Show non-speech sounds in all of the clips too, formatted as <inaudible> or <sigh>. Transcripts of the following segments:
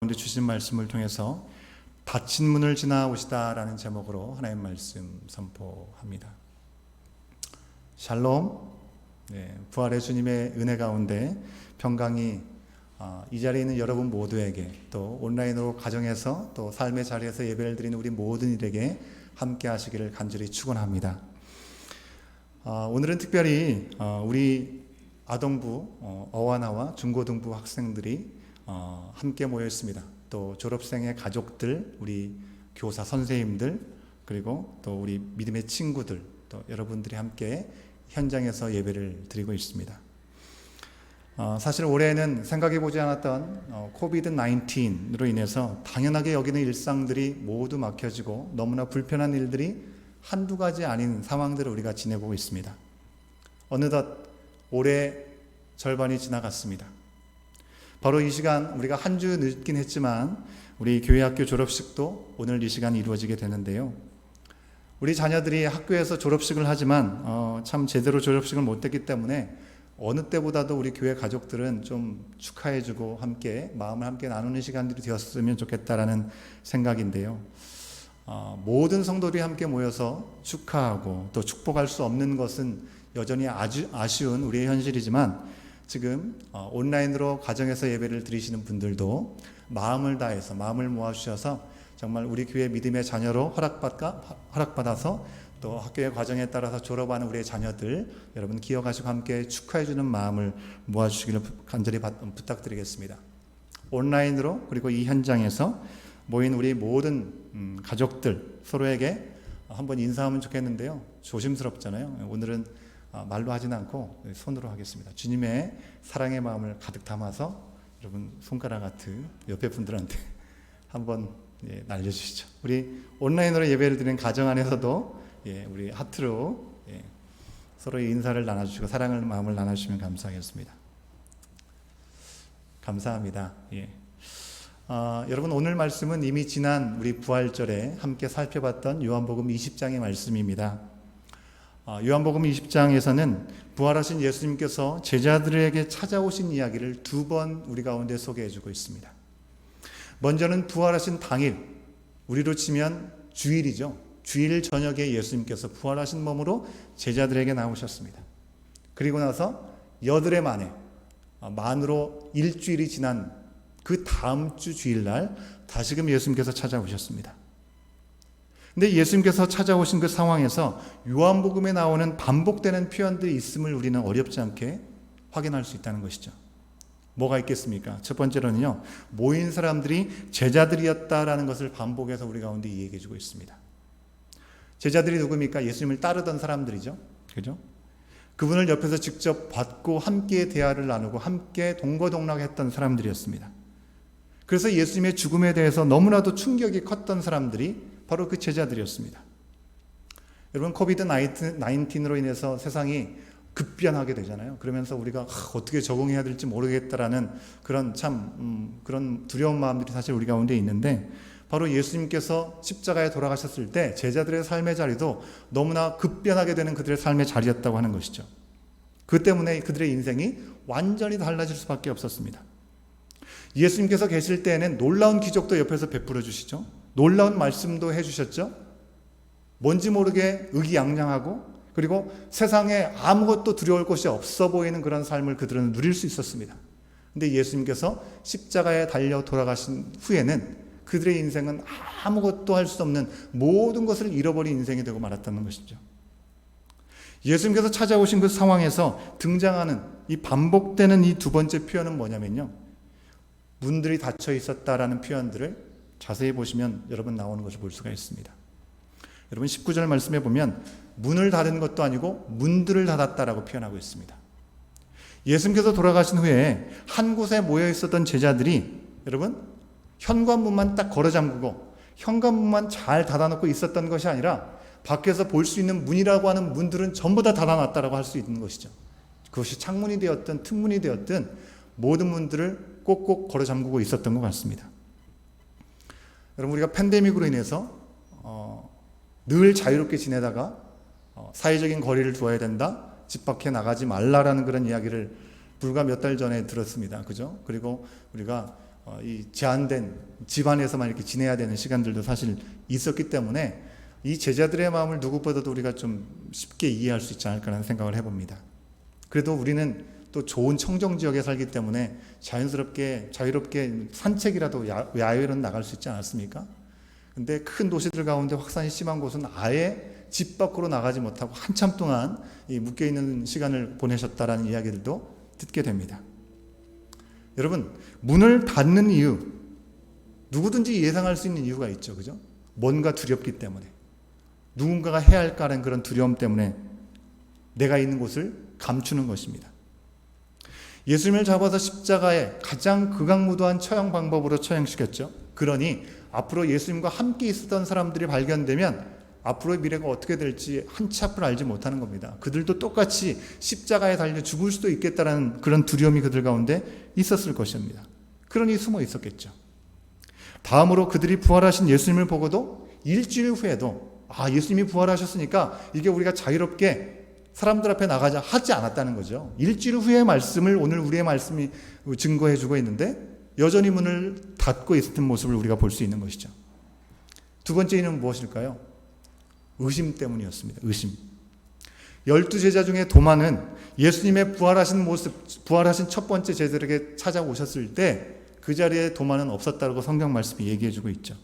가운데 주신 말씀을 통해서 닫힌 문을 지나오시다라는 제목으로 하나님 말씀 선포합니다. 샬롬, 네, 부활의 주님의 은혜 가운데 평강이 아, 이 자리에 있는 여러분 모두에게 또 온라인으로 가정에서 또 삶의 자리에서 예배를 드리는 우리 모든 이에게 함께 하시기를 간절히 축원합니다. 아, 오늘은 특별히 어, 우리 아동부 어, 어와나와 중고등부 학생들이 어, 함께 모여 있습니다. 또 졸업생의 가족들, 우리 교사 선생님들, 그리고 또 우리 믿음의 친구들, 또 여러분들이 함께 현장에서 예배를 드리고 있습니다. 어, 사실 올해는 생각해 보지 않았던 어, 코비드 19으로 인해서 당연하게 여기는 일상들이 모두 막혀지고 너무나 불편한 일들이 한두 가지 아닌 상황들을 우리가 지내보고 있습니다. 어느덧 올해 절반이 지나갔습니다. 바로 이 시간 우리가 한 주 늦긴 했지만 우리 교회 학교 졸업식도 오늘 이 시간 이루어지게 되는데요. 우리 자녀들이 학교에서 졸업식을 하지만 어, 참 제대로 졸업식을 못했기 때문에 어느 때보다도 우리 교회 가족들은 좀 축하해주고 함께 마음을 함께 나누는 시간들이 되었으면 좋겠다라는 생각인데요. 어, 모든 성도들이 함께 모여서 축하하고 또 축복할 수 없는 것은 여전히 아주 아쉬운 우리의 현실이지만 지금 어, 온라인으로 가정에서 예배를 드리시는 분들도 마음을 다해서 마음을 모아 주셔서 정말 우리 교회 믿음의 자녀로 허락받가 허락받아서 또 학교의 과정에 따라서 졸업하는 우리의 자녀들 여러분 기억하시고 함께 축하해 주는 마음을 모아 주시기를 간절히 부탁드리겠습니다. 온라인으로 그리고 이 현장에서 모인 우리 모든 음, 가족들 서로에게 한번 인사하면 좋겠는데요. 조심스럽잖아요. 오늘은 아, 말로 하진 않고 손으로 하겠습니다. 주님의 사랑의 마음을 가득 담아서 여러분 손가락 하트 옆에 분들한테 <laughs> 한번 예, 날려주시죠. 우리 온라인으로 예배를 드리는 가정 안에서도 예, 우리 하트로 예, 서로의 인사를 나눠주시고 사랑을 마음을 나눠주시면 감사하겠습니다. 감사합니다. 예. 아, 여러분 오늘 말씀은 이미 지난 우리 부활절에 함께 살펴봤던 요한복음 20장의 말씀입니다. 아, 요한복음 20장에서는 부활하신 예수님께서 제자들에게 찾아오신 이야기를 두 번 우리 가운데 소개해 주고 있습니다. 먼저는 부활하신 당일, 우리로 치면 주일이죠. 주일 저녁에 예수님께서 부활하신 몸으로 제자들에게 나오셨습니다. 그리고 나서 여드레 만에 아, 만으로 일주일이 지난 그 다음 주 주일날 다시금 예수님께서 찾아오셨습니다. 근데 예수님께서 찾아오신 그 상황에서 요한복음에 나오는 반복되는 표현들이 있음을 우리는 어렵지 않게 확인할 수 있다는 것이죠. 뭐가 있겠습니까? 첫 번째로는요, 모인 사람들이 제자들이었다라는 것을 반복해서 우리 가운데 이야기해 주고 있습니다. 제자들이 누굽니까? 예수님을 따르던 사람들이죠. 그죠? 그분을 옆에서 직접 받고 함께 대화를 나누고 함께 동거동락했던 사람들이었습니다. 그래서 예수님의 죽음에 대해서 너무나도 충격이 컸던 사람들이 바로 그 제자들이었습니다. 여러분 코비드 19으로 인해서 세상이 급변하게 되잖아요. 그러면서 우리가 어떻게 적응해야 될지 모르겠다라는 그런 참 음, 그런 두려운 마음들이 사실 우리 가운데 있는데 바로 예수님께서 십자가에 돌아가셨을 때 제자들의 삶의 자리도 너무나 급변하게 되는 그들의 삶의 자리였다고 하는 것이죠. 그 때문에 그들의 인생이 완전히 달라질 수밖에 없었습니다. 예수님께서 계실 때에는 놀라운 기적도 옆에서 베풀어 주시죠. 놀라운 말씀도 해주셨죠. 뭔지 모르게 의기양양하고 그리고 세상에 아무것도 두려울 것이 없어 보이는 그런 삶을 그들은 누릴 수 있었습니다. 근데 예수님께서 십자가에 달려 돌아가신 후에는 그들의 인생은 아무것도 할 수 없는 모든 것을 잃어버린 인생이 되고 말았다는 것이죠. 예수님께서 찾아오신 그 상황에서 등장하는 이 반복되는 이 두 번째 표현은 뭐냐면요. 문들이 닫혀 있었다라는 표현들을 자세히 보시면 여러분 나오는 것을 볼 수가 있습니다. 여러분 19절 말씀에 보면 문을 닫은 것도 아니고 문들을 닫았다라고 표현하고 있습니다. 예수님께서 돌아가신 후에 한 곳에 모여 있었던 제자들이 여러분 현관문만 딱 걸어 잠그고 현관문만 잘 닫아놓고 있었던 것이 아니라 밖에서 볼 수 있는 문이라고 하는 문들은 전부 다 닫아놨다라고 할 수 있는 것이죠. 그것이 창문이 되었든 틈문이 되었든 모든 문들을 꼭꼭 걸어 잠그고 있었던 것 같습니다. 여러분 우리가 팬데믹으로 인해서 어, 늘 자유롭게 지내다가 어, 사회적인 거리를 두어야 된다. 집 밖에 나가지 말라라는 그런 이야기를 불과 몇 달 전에 들었습니다. 그죠? 그리고 우리가 어, 이 제한된 집안에서만 이렇게 지내야 되는 시간들도 사실 있었기 때문에 이 제자들의 마음을 누구보다도 우리가 좀 쉽게 이해할 수 있지 않을까라는 생각을 해봅니다. 그래도 우리는 또 좋은 청정 지역에 살기 때문에 자연스럽게 자유롭게 산책이라도 야, 야외로 나갈 수 있지 않았습니까? 근데 큰 도시들 가운데 확산이 심한 곳은 아예 집 밖으로 나가지 못하고 한참 동안 이 묶여 있는 시간을 보내셨다라는 이야기들도 듣게 됩니다. 여러분, 문을 닫는 이유 누구든지 예상할 수 있는 이유가 있죠. 그죠? 뭔가 두렵기 때문에 누군가가 해야 할까라는 그런 두려움 때문에 내가 있는 곳을 감추는 것입니다. 예수님을 잡아서 십자가에 가장 극악무도한 처형 방법으로 처형시켰죠. 그러니 앞으로 예수님과 함께 있었던 사람들이 발견되면 앞으로의 미래가 어떻게 될지 한치 앞을 알지 못하는 겁니다. 그들도 똑같이 십자가에 달려 죽을 수도 있겠다라는 그런 두려움이 그들 가운데 있었을 것입니다. 그러니 숨어 있었겠죠. 다음으로 그들이 부활하신 예수님을 보고도 일주일 후에도 아 예수님이 부활하셨으니까 이게 우리가 자유롭게 사람들 앞에 나가자 하지 않았다는 거죠. 일주일 후의 말씀을 오늘 우리의 말씀이 증거해 주고 있는데 여전히 문을 닫고 있었던 모습을 우리가 볼 수 있는 것이죠. 두 번째 이유는 무엇일까요? 의심 때문이었습니다. 의심. 열두 제자 중에 도마는 예수님의 부활하신 모습, 부활하신 첫 번째 제자들에게 찾아오셨을 때 그 자리에 도마는 없었다고 성경 말씀이 얘기해 주고 있죠.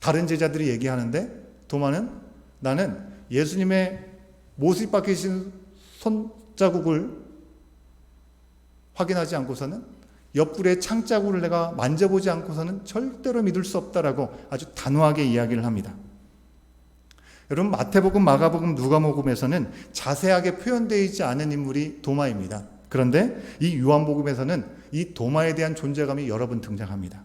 다른 제자들이 얘기하는데 도마는 나는 예수님의 모습 박히신 손자국을 확인하지 않고서는 옆구리에 창자국을 내가 만져보지 않고서는 절대로 믿을 수 없다라고 아주 단호하게 이야기를 합니다. 여러분 마태복음, 마가복음, 누가복음에서는 자세하게 표현되어 있지 않은 인물이 도마입니다. 그런데 이 요한복음에서는 이 도마에 대한 존재감이 여러 번 등장합니다.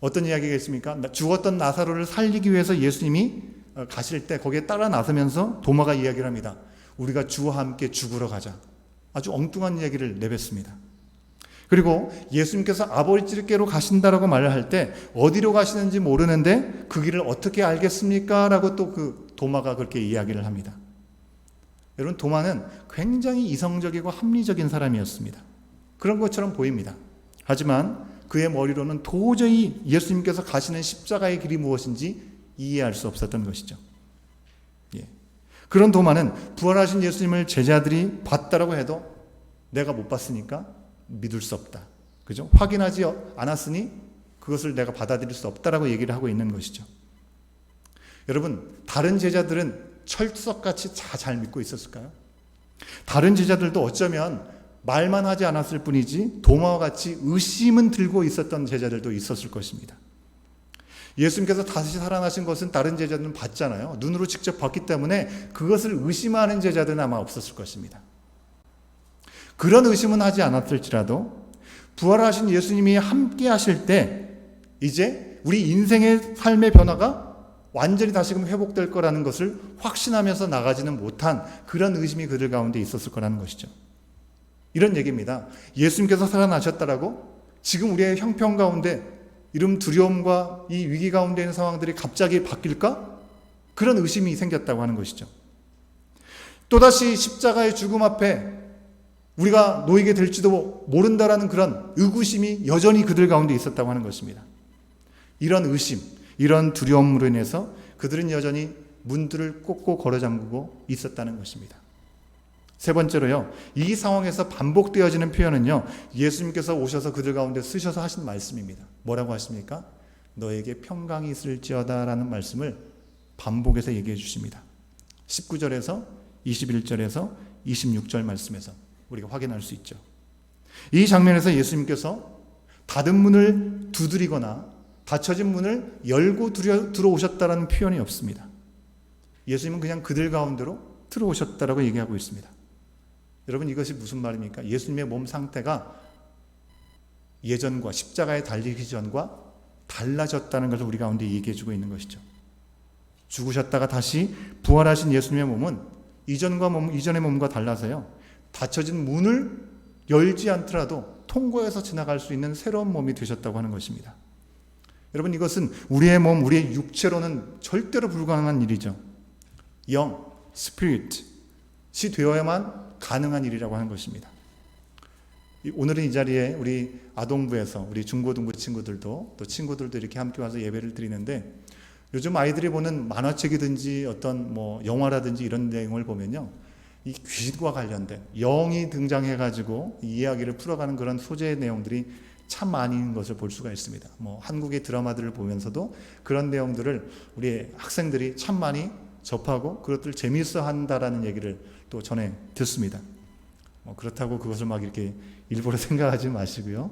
어떤 이야기가 있습니까? 죽었던 나사로를 살리기 위해서 예수님이 가실 때 거기에 따라 나서면서 도마가 이야기를 합니다. 우리가 주와 함께 죽으러 가자. 아주 엉뚱한 이야기를 내뱉습니다. 그리고 예수님께서 아버지께로 가신다라고 말을 할 때 어디로 가시는지 모르는데 그 길을 어떻게 알겠습니까? 라고 또 그 도마가 그렇게 이야기를 합니다. 여러분, 도마는 굉장히 이성적이고 합리적인 사람이었습니다. 그런 것처럼 보입니다. 하지만 그의 머리로는 도저히 예수님께서 가시는 십자가의 길이 무엇인지 이해할 수 없었던 것이죠. 예. 그런 도마는 부활하신 예수님을 제자들이 봤다라고 해도 내가 못 봤으니까 믿을 수 없다. 그죠? 확인하지 않았으니 그것을 내가 받아들일 수 없다라고 얘기를 하고 있는 것이죠. 여러분, 다른 제자들은 철석같이 다 잘 믿고 있었을까요? 다른 제자들도 어쩌면 말만 하지 않았을 뿐이지 도마와 같이 의심은 들고 있었던 제자들도 있었을 것입니다. 예수님께서 다시 살아나신 것은 다른 제자들은 봤잖아요. 눈으로 직접 봤기 때문에 그것을 의심하는 제자들은 아마 없었을 것입니다. 그런 의심은 하지 않았을지라도 부활하신 예수님이 함께 하실 때 이제 우리 인생의 삶의 변화가 완전히 다시금 회복될 거라는 것을 확신하면서 나가지는 못한 그런 의심이 그들 가운데 있었을 거라는 것이죠. 이런 얘기입니다. 예수님께서 살아나셨다라고 지금 우리의 형편 가운데 이름 두려움과 이 위기 가운데 있는 상황들이 갑자기 바뀔까? 그런 의심이 생겼다고 하는 것이죠. 또다시 십자가의 죽음 앞에 우리가 놓이게 될지도 모른다라는 그런 의구심이 여전히 그들 가운데 있었다고 하는 것입니다. 이런 의심, 이런 두려움으로 인해서 그들은 여전히 문들을 꼭꼭 걸어 잠그고 있었다는 것입니다. 세 번째로요, 이 상황에서 반복되어지는 표현은요, 예수님께서 오셔서 그들 가운데 쓰셔서 하신 말씀입니다. 뭐라고 하십니까? 너에게 평강이 있을지어다라는 말씀을 반복해서 얘기해 주십니다. 19절에서 21절에서 26절 말씀에서 우리가 확인할 수 있죠. 이 장면에서 예수님께서 닫은 문을 두드리거나 닫혀진 문을 열고 들어오셨다는 표현이 없습니다. 예수님은 그냥 그들 가운데로 들어오셨다라고 얘기하고 있습니다. 여러분 이것이 무슨 말입니까? 예수님의 몸 상태가 예전과 십자가에 달리기 전과 달라졌다는 것을 우리 가운데 얘기해 주고 있는 것이죠. 죽으셨다가 다시 부활하신 예수님의 몸은 이전과 몸, 이전의 몸과 달라서요. 닫혀진 문을 열지 않더라도 통과해서 지나갈 수 있는 새로운 몸이 되셨다고 하는 것입니다. 여러분 이것은 우리의 몸, 우리의 육체로는 절대로 불가능한 일이죠. 영, 스피릿이 되어야만 가능한 일이라고 하는 것입니다. 이- 오늘은 이 자리에 우리 아동부에서 우리 중고등부 친구들도 또 친구들도 이렇게 함께 와서 예배를 드리는데 요즘 아이들이 보는 만화책이든지 어떤 뭐 영화라든지 이런 내용을 보면요. 이 귀신과 관련된 영이 등장해 가지고 이 이야기를 풀어가는 그런 소재의 내용들이 참 많이 있는 것을 볼 수가 있습니다. 뭐 한국의 드라마들을 보면서도 그런 내용들을 우리 학생들이 참 많이 접하고 그것들 재미있어 한다라는 얘기를 또 전에 듣습니다. 뭐 그렇다고 그것을 막 이렇게 일부러 <laughs> 생각하지 마시고요.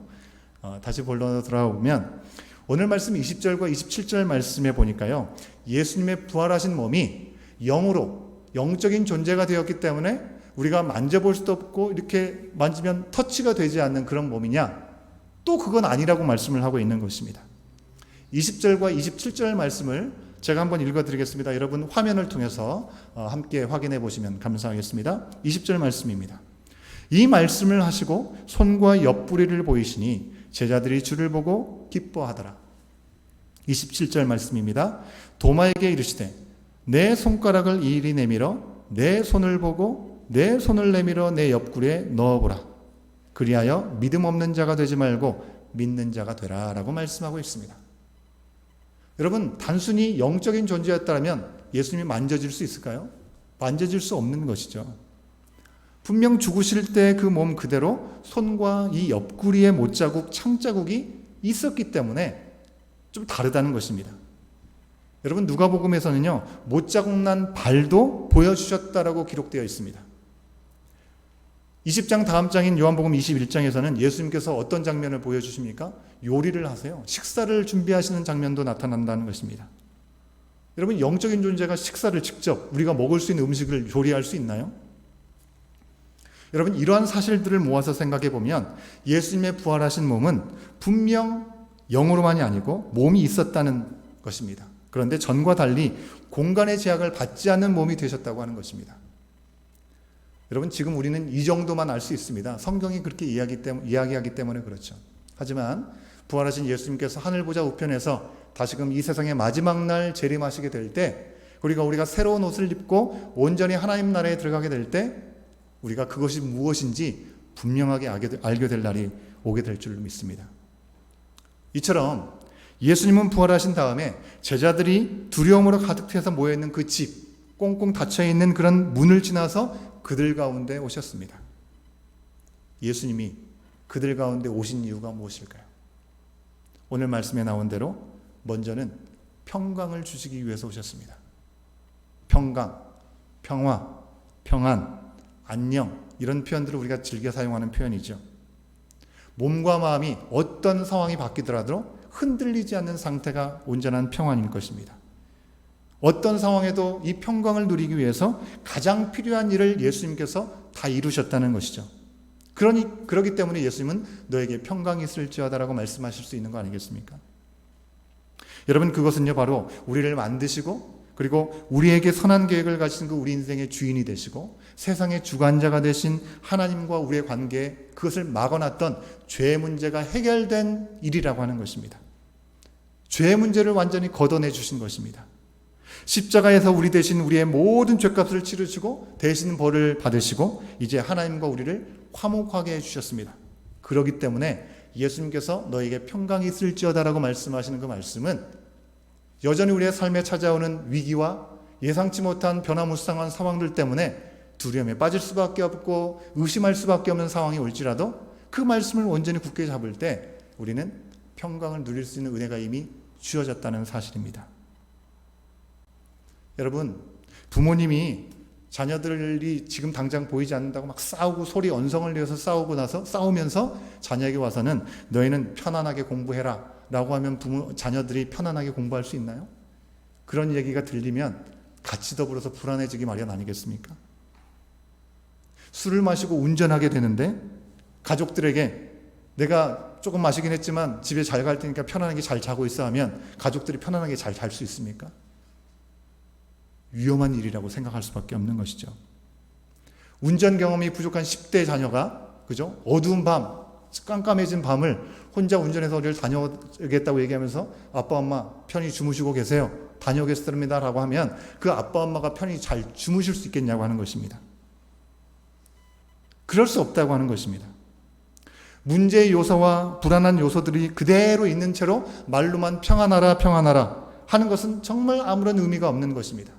어, 다시 본론으로 돌아오면 오늘 말씀 20절과 27절 말씀에 보니까요. 예수님의 부활하신 몸이 영으로 영적인 존재가 되었기 때문에 우리가 만져볼 수도 없고 이렇게 만지면 터치가 되지 않는 그런 몸이냐? 또 그건 아니라고 말씀을 하고 있는 것입니다. 20절과 27절 말씀을 제가 한번 읽어드리겠습니다. 여러분 화면을 통해서 어, 함께 확인해 보시면 감사하겠습니다. 20절 말씀입니다. 이 말씀을 하시고 손과 옆구리를 보이시니 제자들이 주를 보고 기뻐하더라. 27절 말씀입니다. 도마에게 이르시되 내 손가락을 이리 내밀어 내 손을 보고 내 손을 내밀어 내 옆구리에 넣어보라. 그리하여 믿음 없는 자가 되지 말고 믿는 자가 되라라고 말씀하고 있습니다. 여러분 단순히 영적인 존재였다면 예수님이 만져질 수 있을까요? 만져질 수 없는 것이죠. 분명 죽으실 때 그 몸 그대로 손과 이 옆구리의 못자국, 창자국이 있었기 때문에 좀 다르다는 것입니다. 여러분 누가복음에서는요 못자국 난 발도 보여주셨다라고 기록되어 있습니다. 20장 다음 장인 요한복음 21장에서는 예수님께서 어떤 장면을 보여주십니까? 요리를 하세요. 식사를 준비하시는 장면도 나타난다는 것입니다. 여러분 영적인 존재가 식사를 직접 우리가 먹을 수 있는 음식을 요리할 수 있나요? 여러분 이러한 사실들을 모아서 생각해 보면 예수님의 부활하신 몸은 분명 영으로만이 아니고 몸이 있었다는 것입니다. 그런데 전과 달리 공간의 제약을 받지 않는 몸이 되셨다고 하는 것입니다. 여러분 지금 우리는 이 정도만 알 수 있습니다. 성경이 그렇게 이야기 때문에, 이야기하기 때문에 그렇죠. 하지만 부활하신 예수님께서 하늘 보좌 우편에서 다시금 이 세상의 마지막 날 재림하시게 될 때 우리가 우리가 새로운 옷을 입고 온전히 하나님 나라에 들어가게 될 때 우리가 그것이 무엇인지 분명하게 알게 될 날이 오게 될 줄 믿습니다. 이처럼 예수님은 부활하신 다음에 제자들이 두려움으로 가득 차서 모여 있는 그 집, 꽁꽁 닫혀 있는 그런 문을 지나서 그들 가운데 오셨습니다. 예수님이 그들 가운데 오신 이유가 무엇일까요? 오늘 말씀에 나온 대로 먼저는 평강을 주시기 위해서 오셨습니다. 평강, 평화, 평안, 안녕 이런 표현들을 우리가 즐겨 사용하는 표현이죠. 몸과 마음이 어떤 상황이 바뀌더라도 흔들리지 않는 상태가 온전한 평안일 것입니다. 어떤 상황에도 이 평강을 누리기 위해서 가장 필요한 일을 예수님께서 다 이루셨다는 것이죠. 그러니 그러기 때문에 예수님은 너에게 평강이 있을지어다라고 말씀하실 수 있는 거 아니겠습니까? 여러분 그것은요 바로 우리를 만드시고 그리고 우리에게 선한 계획을 가지신 그 우리 인생의 주인이 되시고 세상의 주관자가 되신 하나님과 우리의 관계에 그것을 막아놨던 죄 문제가 해결된 일이라고 하는 것입니다. 죄 문제를 완전히 걷어내 주신 것입니다. 십자가에서 우리 대신 우리의 모든 죄값을 치르시고 대신 벌을 받으시고 이제 하나님과 우리를 화목하게 해주셨습니다. 그러기 때문에 예수님께서 너에게 평강이 있을지어다라고 말씀하시는 그 말씀은 여전히 우리의 삶에 찾아오는 위기와 예상치 못한 변화무쌍한 상황들 때문에 두려움에 빠질 수밖에 없고 의심할 수밖에 없는 상황이 올지라도 그 말씀을 온전히 굳게 잡을 때 우리는 평강을 누릴 수 있는 은혜가 이미 주어졌다는 사실입니다. 여러분, 부모님이 자녀들이 지금 당장 보이지 않는다고 막 싸우고 소리 언성을 내서 싸우고 나서 싸우면서 자녀에게 와서는 너희는 편안하게 공부해라 라고 하면 부모, 자녀들이 편안하게 공부할 수 있나요? 그런 얘기가 들리면 같이 더불어서 불안해지기 마련 아니겠습니까? 술을 마시고 운전하게 되는데 가족들에게 내가 조금 마시긴 했지만 집에 잘 갈 테니까 편안하게 잘 자고 있어 하면 가족들이 편안하게 잘 잘 수 있습니까? 위험한 일이라고 생각할 수밖에 없는 것이죠. 운전 경험이 부족한 10대 자녀가 그죠? 어두운 밤, 깜깜해진 밤을 혼자 운전해서 어디를 다녀오겠다고 얘기하면서 아빠 엄마 편히 주무시고 계세요. 다녀오겠습니다라고 하면 그 아빠 엄마가 편히 잘 주무실 수 있겠냐고 하는 것입니다. 그럴 수 없다고 하는 것입니다. 문제의 요소와 불안한 요소들이 그대로 있는 채로 말로만 평안하라 평안하라 하는 것은 정말 아무런 의미가 없는 것입니다.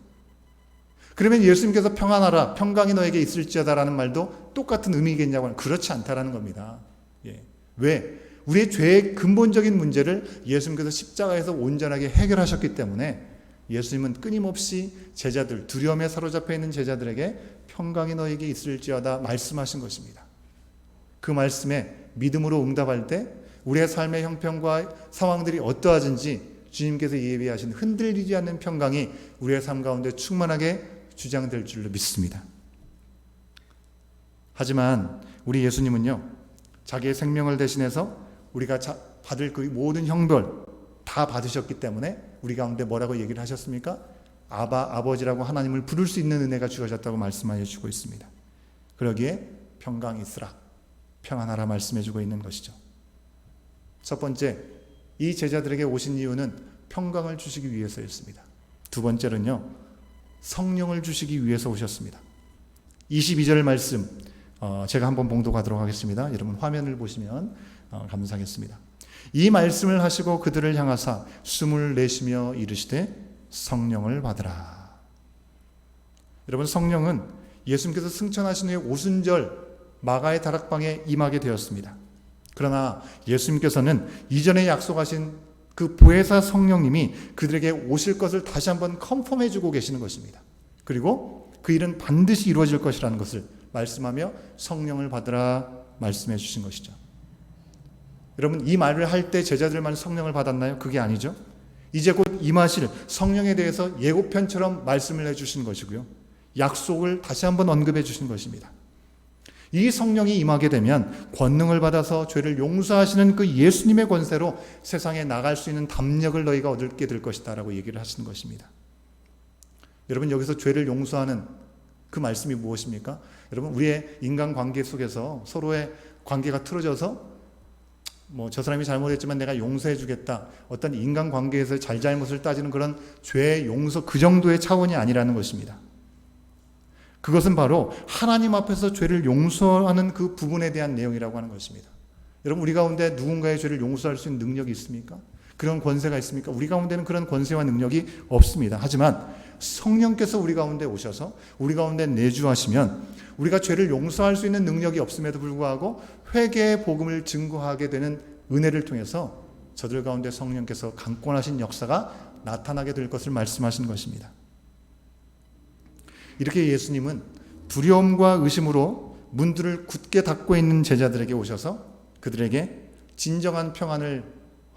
그러면 예수님께서 평안하라 평강이 너에게 있을지어다라는 말도 똑같은 의미겠냐고 하면 그렇지 않다라는 겁니다. 예. 왜? 우리의 죄의 근본적인 문제를 예수님께서 십자가에서 온전하게 해결하셨기 때문에 예수님은 끊임없이 제자들 두려움에 사로잡혀 있는 제자들에게 평강이 너에게 있을지어다 말씀하신 것입니다. 그 말씀에 믿음으로 응답할 때 우리의 삶의 형편과 상황들이 어떠하든지 주님께서 예비하신 흔들리지 않는 평강이 우리의 삶 가운데 충만하게 주장될 줄로 믿습니다. 하지만 우리 예수님은요, 자기의 생명을 대신해서 우리가 받을 그 모든 형벌 다 받으셨기 때문에 우리 가운데 뭐라고 얘기를 하셨습니까? 아바, 아버지라고 하나님을 부를 수 있는 은혜가 주어졌다고 말씀하여 주고 있습니다. 그러기에 평강이 있으라. 평안하라 말씀해 주고 있는 것이죠. 첫 번째, 이 제자들에게 오신 이유는 평강을 주시기 위해서였습니다. 두 번째는요, 성령을 주시기 위해서 오셨습니다. 22절 말씀, 어, 제가 한번 봉독하도록 하겠습니다. 여러분 화면을 보시면 어, 감사하겠습니다. 이 말씀을 하시고 그들을 향하사 숨을 내쉬며 이르시되 성령을 받으라. 여러분 성령은 예수님께서 승천하신 후에 오순절 마가의 다락방에 임하게 되었습니다. 그러나 예수님께서는 이전에 약속하신 그 보혜사 성령님이 그들에게 오실 것을 다시 한번 컨펌해 주고 계시는 것입니다. 그리고 그 일은 반드시 이루어질 것이라는 것을 말씀하며 성령을 받으라 말씀해 주신 것이죠. 여러분 이 말을 할 때 제자들만 성령을 받았나요? 그게 아니죠. 이제 곧 임하실 성령에 대해서 예고편처럼 말씀을 해 주신 것이고요. 약속을 다시 한번 언급해 주신 것입니다. 이 성령이 임하게 되면 권능을 받아서 죄를 용서하시는 그 예수님의 권세로 세상에 나갈 수 있는 담력을 너희가 얻게 될 것이다라고 얘기를 하시는 것입니다. 여러분 여기서 죄를 용서하는 그 말씀이 무엇입니까? 여러분 우리의 인간 관계 속에서 서로의 관계가 틀어져서 뭐 저 사람이 잘못했지만 내가 용서해 주겠다. 어떤 인간 관계에서 잘잘못을 따지는 그런 죄 용서 그 정도의 차원이 아니라는 것입니다. 그것은 바로 하나님 앞에서 죄를 용서하는 그 부분에 대한 내용이라고 하는 것입니다. 여러분 우리 가운데 누군가의 죄를 용서할 수 있는 능력이 있습니까? 그런 권세가 있습니까? 우리 가운데는 그런 권세와 능력이 없습니다. 하지만 성령께서 우리 가운데 오셔서 우리 가운데 내주하시면 우리가 죄를 용서할 수 있는 능력이 없음에도 불구하고 회개의 복음을 증거하게 되는 은혜를 통해서 저들 가운데 성령께서 강권하신 역사가 나타나게 될 것을 말씀하신 것입니다. 이렇게 예수님은 두려움과 의심으로 문들을 굳게 닫고 있는 제자들에게 오셔서 그들에게 진정한 평안을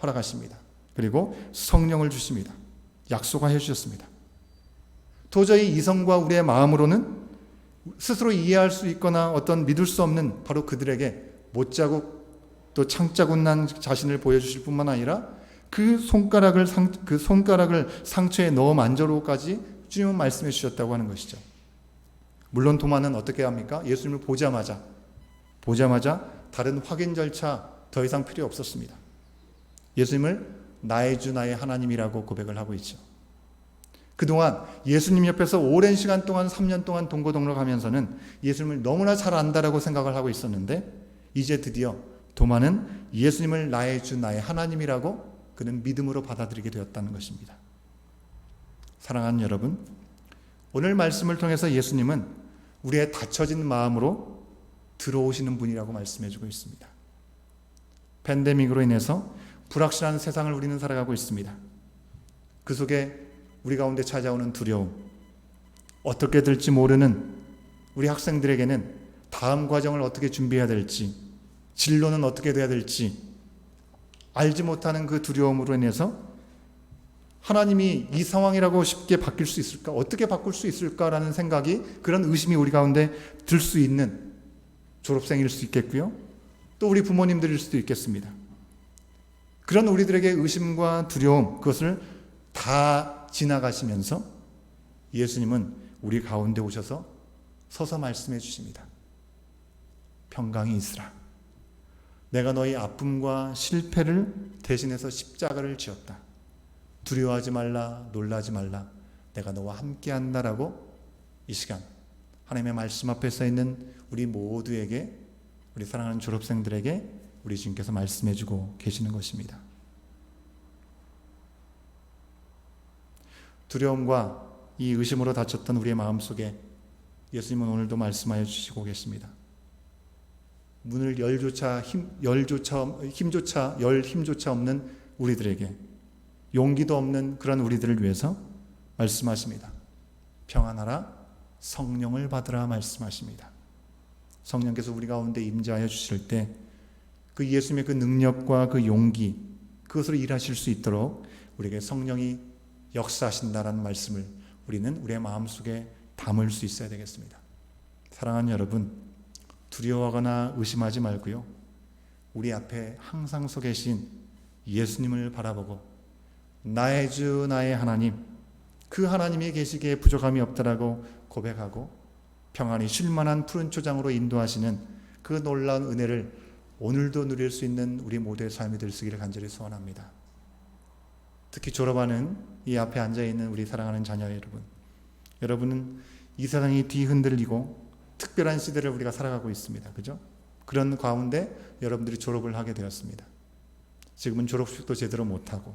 허락하십니다. 그리고 성령을 주십니다. 약속하여 주셨습니다. 도저히 이성과 우리의 마음으로는 스스로 이해할 수 있거나 어떤 믿을 수 없는 바로 그들에게 못자국 또 창자국 난 자신을 보여주실 뿐만 아니라 그 손가락을 상, 그 손가락을 상처에 넣어 만져로까지 주님은 말씀해 주셨다고 하는 것이죠. 물론 도마는 어떻게 합니까? 예수님을 보자마자 보자마자 다른 확인 절차 더 이상 필요 없었습니다. 예수님을 나의 주 나의 하나님이라고 고백을 하고 있죠. 그동안 예수님 옆에서 오랜 시간 동안 3년 동안 동고동락하면서는 예수님을 너무나 잘 안다라고 생각을 하고 있었는데 이제 드디어 도마는 예수님을 나의 주 나의 하나님이라고 그는 믿음으로 받아들이게 되었다는 것입니다. 사랑하는 여러분, 오늘 말씀을 통해서 예수님은 우리의 닫혀진 마음으로 들어오시는 분이라고 말씀해주고 있습니다. 팬데믹으로 인해서 불확실한 세상을 우리는 살아가고 있습니다. 그 속에 우리 가운데 찾아오는 두려움, 어떻게 될지 모르는 우리 학생들에게는 다음 과정을 어떻게 준비해야 될지, 진로는 어떻게 돼야 될지, 알지 못하는 그 두려움으로 인해서 하나님이 이 상황이라고 쉽게 바뀔 수 있을까? 어떻게 바꿀 수 있을까라는 생각이 그런 의심이 우리 가운데 들 수 있는 졸업생일 수 있겠고요. 또 우리 부모님들일 수도 있겠습니다. 그런 우리들에게 의심과 두려움, 그것을 다 지나가시면서 예수님은 우리 가운데 오셔서 서서 말씀해 주십니다. 평강이 있으라. 내가 너희 아픔과 실패를 대신해서 십자가를 지었다. 두려워하지 말라, 놀라지 말라. 내가 너와 함께 한다라고 이 시간 하나님의 말씀 앞에 서 있는 우리 모두에게 우리 사랑하는 졸업생들에게 우리 주님께서 말씀해 주고 계시는 것입니다. 두려움과 이 의심으로 다쳤던 우리의 마음 속에 예수님은 오늘도 말씀하여 주시고 계십니다. 문을 열조차 힘 열조차 힘조차 열 힘조차 없는 우리들에게 용기도 없는 그런 우리들을 위해서 말씀하십니다. 평안하라 성령을 받으라 말씀하십니다. 성령께서 우리 가운데 임재하여 주실 때 그 예수님의 그 능력과 그 용기 그것으로 일하실 수 있도록 우리에게 성령이 역사하신다라는 말씀을 우리는 우리의 마음속에 담을 수 있어야 되겠습니다. 사랑하는 여러분, 두려워하거나 의심하지 말고요. 우리 앞에 항상 서 계신 예수님을 바라보고 나의 주 나의 하나님 그 하나님이 계시기에 부족함이 없다라고 고백하고 평안히 쉴 만한 푸른 초장으로 인도하시는 그 놀라운 은혜를 오늘도 누릴 수 있는 우리 모두의 삶이 될 수 있기를 간절히 소원합니다. 특히 졸업하는 이 앞에 앉아 있는 우리 사랑하는 자녀 여러분, 여러분은 이 세상이 뒤흔들리고 특별한 시대를 우리가 살아가고 있습니다. 그죠? 그런 가운데 여러분들이 졸업을 하게 되었습니다. 지금은 졸업식도 제대로 못하고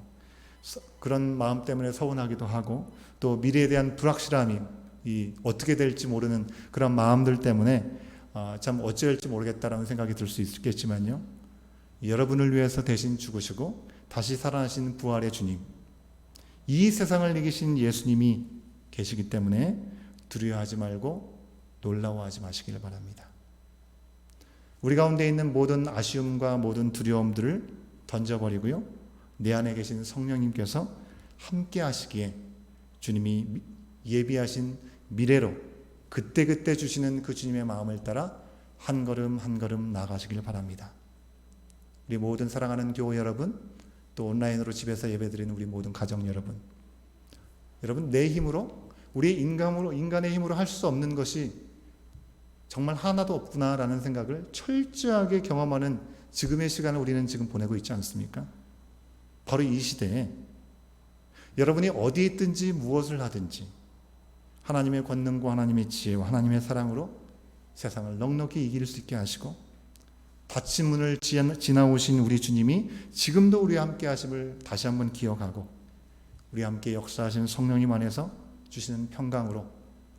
그런 마음 때문에 서운하기도 하고 또 미래에 대한 불확실함이 이 어떻게 될지 모르는 그런 마음들 때문에 아, 참 어찌할지 모르겠다라는 생각이 들 수 있겠지만요. 여러분을 위해서 대신 죽으시고 다시 살아나신 부활의 주님, 이 세상을 이기신 예수님이 계시기 때문에 두려워하지 말고 놀라워하지 마시기를 바랍니다. 우리 가운데 있는 모든 아쉬움과 모든 두려움들을 던져버리고요. 내 안에 계신 성령님께서 함께 하시기에 주님이 예비하신 미래로 그때 그때 주시는 그 주님의 마음을 따라 한 걸음 한 걸음 나가시길 바랍니다. 우리 모든 사랑하는 교회 여러분, 또 온라인으로 집에서 예배드리는 우리 모든 가정 여러분, 여러분 내 힘으로 우리의 인간으로 인간의 힘으로 할 수 없는 것이 정말 하나도 없구나라는 생각을 철저하게 경험하는 지금의 시간을 우리는 지금 보내고 있지 않습니까? 바로 이 시대에 여러분이 어디에 있든지 무엇을 하든지 하나님의 권능과 하나님의 지혜와 하나님의 사랑으로 세상을 넉넉히 이길 수 있게 하시고 닫힌 문을 지나오신 우리 주님이 지금도 우리와 함께 하심을 다시 한번 기억하고 우리 함께 역사하시는 성령님 안에서 주시는 평강으로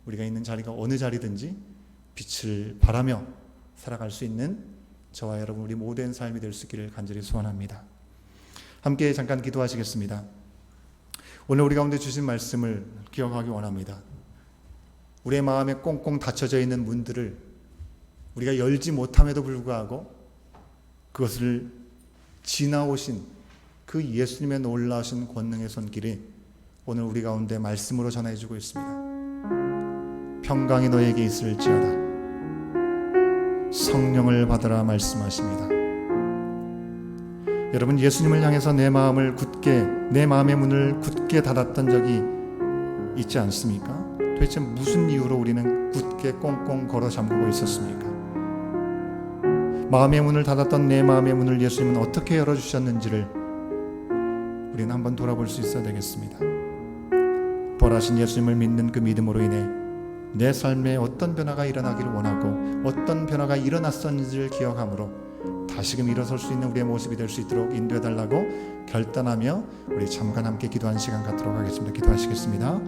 우리가 있는 자리가 어느 자리든지 빛을 발하며 살아갈 수 있는 저와 여러분 우리 모든 삶이 될 수 있기를 간절히 소원합니다. 함께 잠깐 기도하시겠습니다. 오늘 우리 가운데 주신 말씀을 기억하기 원합니다. 우리의 마음에 꽁꽁 닫혀져 있는 문들을 우리가 열지 못함에도 불구하고 그것을 지나오신 그 예수님의 놀라우신 권능의 손길이 오늘 우리 가운데 말씀으로 전해주고 있습니다. 평강이 너에게 있을지어다. 성령을 받으라 말씀하십니다. 여러분 예수님을 향해서 내 마음을 굳게 내 마음의 문을 굳게 닫았던 적이 있지 않습니까? 도대체 무슨 이유로 우리는 굳게 꽁꽁 걸어 잠그고 있었습니까? 마음의 문을 닫았던 내 마음의 문을 예수님은 어떻게 열어 주셨는지를 우리는 한번 돌아볼 수 있어야 되겠습니다. 벌하신 예수님을 믿는 그 믿음으로 인해 내 삶에 어떤 변화가 일어나기를 원하고 어떤 변화가 일어났었는지를 기억함으로 다시금 일어설 수 있는 우리의 모습이 될 수 있도록 인도해 달라고 결단하며 우리 잠깐 함께 기도하는 시간 갖도록 하겠습니다. 기도하시겠습니다.